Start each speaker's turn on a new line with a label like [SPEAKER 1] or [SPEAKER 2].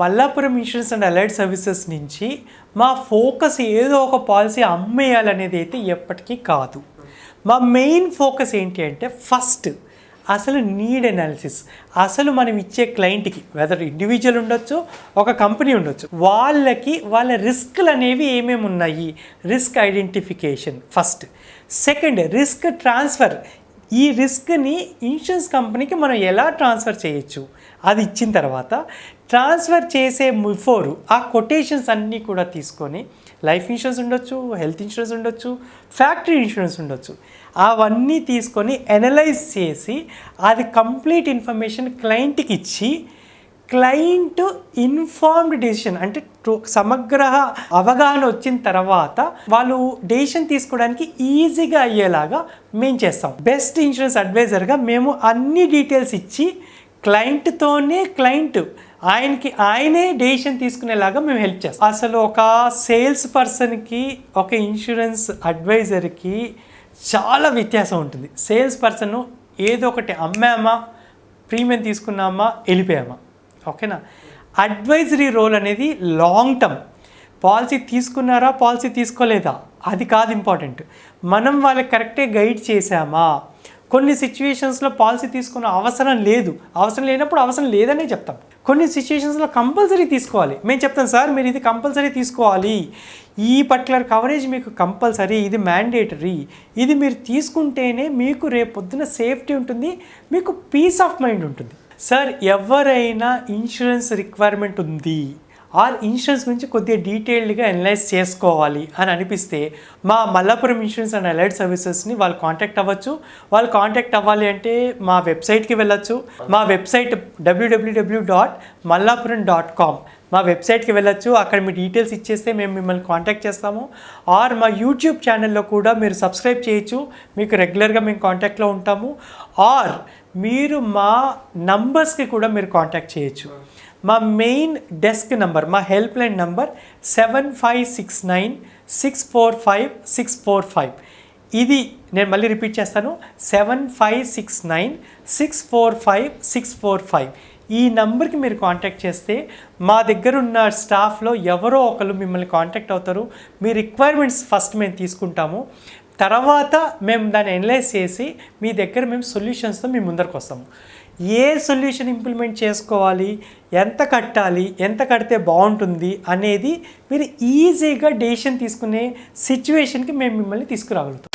[SPEAKER 1] Mallapuram insurance and allied services నుంచి మా focus ఏదో ఒక పాలసీ అమ్మేయాలనేది అయితే ఎప్పటికీ కాదు. మా మెయిన్ ఫోకస్ ఏంటి అంటే ఫస్ట్ అసలు నీడ్ అనాలిసిస్ అసలు మనం ఇచ్చే క్లయింట్కి వెదర్ ఇండివిజువల్ ఉండొచ్చు ఒక కంపెనీ ఉండొచ్చు వాళ్ళకి వాళ్ళ రిస్క్లు అనేవి ఏమేమి ఉన్నాయి? Risk identification first second risk transfer ఈ రిస్క్ని ఇన్సూరెన్స్ కంపెనీకి మనం ఎలా ట్రాన్స్ఫర్ చేయొచ్చు? అది ఇచ్చిన తర్వాత ట్రాన్స్ఫర్ చేసే బిఫోర్ ఆ కొటేషన్స్ అన్నీ కూడా తీసుకొని లైఫ్ ఇన్సూరెన్స్ ఉండొచ్చు హెల్త్ ఇన్సూరెన్స్ ఉండొచ్చు ఫ్యాక్టరీ ఇన్సూరెన్స్ ఉండొచ్చు. అవన్నీ తీసుకొని అనలైజ్ చేసి అది కంప్లీట్ ఇన్ఫర్మేషన్ క్లయింట్కి ఇచ్చి క్లయింట్ ఇన్ఫార్మ్డ్ డెసిషన్ అంటే టు- సమగ్ర అవగాహన వచ్చిన తర్వాత వాళ్ళు డెసిషన్ తీసుకోవడానికి ఈజీగా అయ్యేలాగా మేము చేస్తాం. బెస్ట్ ఇన్సూరెన్స్ అడ్వైజర్గా మేము అన్ని డీటెయిల్స్ ఇచ్చి క్లయింట్తోనే క్లయింట్ ఆయనకి ఆయనే డెసిషన్ తీసుకునేలాగా మేము హెల్ప్ చేస్తాం. అసలు ఒక సేల్స్ పర్సన్కి ఒక ఇన్సూరెన్స్ అడ్వైజర్కి చాలా వ్యత్యాసం ఉంటుంది. సేల్స్ పర్సన్ ఏదో ఒకటి అమ్మామా ప్రీమియం తీసుకున్నామా వెళ్ళిపోయామా. ఓకేనా? అడ్వైజరీ రోల్ అనేది లాంగ్ టర్మ్ పాలసీ తీసుకున్నారా పాలసీ తీసుకోలేదా? అది కాదు ఇంపార్టెంట్ మనం వాళ్ళకి కరెక్టే గైడ్ చేశామా? కొన్ని సిచ్యువేషన్స్లో పాలసీ తీసుకున్న అవసరం లేదు. అవసరం లేనప్పుడు అవసరం లేదనే చెప్తాం. కొన్ని సిచ్యువేషన్స్లో కంపల్సరీ తీసుకోవాలి. మేము చెప్తాం సార్ మీరు ఇది కంపల్సరీ తీసుకోవాలి. ఈ పర్టికులర్ కవరేజ్ మీకు కంపల్సరీ ఇది మ్యాండేటరీ ఇది మీరు తీసుకుంటేనే మీకు రేపు పొద్దున సేఫ్టీ ఉంటుంది మీకు పీస్ ఆఫ్ మైండ్ ఉంటుంది. సార్ ఎవరైనా ఇన్సూరెన్స్ రిక్వైర్మెంట్ ఉంది ఆర్ ఇన్సూరెన్స్ గురించి కొద్దిగా డీటెయిల్డ్గా అనలైజ్ చేసుకోవాలి అని అనిపిస్తే మా మల్లాపురం ఇన్సూరెన్స్ అండ్ అలైడ్ సర్వీసెస్ని వాళ్ళు కాంటాక్ట్ అవ్వచ్చు. వాళ్ళు కాంటాక్ట్ అవ్వాలి అంటే మా వెబ్సైట్కి వెళ్ళొచ్చు. మా website W W W dot Mallapuram dot com మా వెబ్సైట్కి వెళ్ళొచ్చు. అక్కడ మీ డీటెయిల్స్ ఇచ్చేస్తే మేము మిమ్మల్ని కాంటాక్ట్ చేస్తాము. ఆర్ మా యూట్యూబ్ ఛానల్లో కూడా మీరు సబ్స్క్రైబ్ చేయొచ్చు. మీకు రెగ్యులర్గా మేము కాంటాక్ట్లో ఉంటాము. ఆర్ మీరు మా నంబర్స్కి కూడా మీరు కాంటాక్ట్ చేయొచ్చు. మా మెయిన్ డెస్క్ నంబర్ మా help line number seven five six nine six four five six four five ఇది నేను మళ్ళీ రిపీట్ చేస్తాను. Seven five six nine six four five six four five ఈ నంబర్కి మీరు కాంటాక్ట్ చేస్తే మా దగ్గర ఉన్న స్టాఫ్లో ఎవరో ఒకరు మిమ్మల్ని కాంటాక్ట్ అవుతారు. మీ రిక్వైర్మెంట్స్ ఫస్ట్ మేము తీసుకుంటాము. తర్వాత మేము దాన్ని అనలైజ్ చేసి మీ దగ్గర మేము సొల్యూషన్స్తో మీ ముందరకు వస్తాము. ఏ సొల్యూషన్ ఇంప్లిమెంట్ చేసుకోవాలి? ఎంత కట్టాలి? ఎంత కడితే బాగుంటుంది? అనేది మీరు ఈజీగా డెసిషన్ తీసుకునే సిచ్యువేషన్కి మేము మిమ్మల్ని తీసుకురాగలుగుతాం.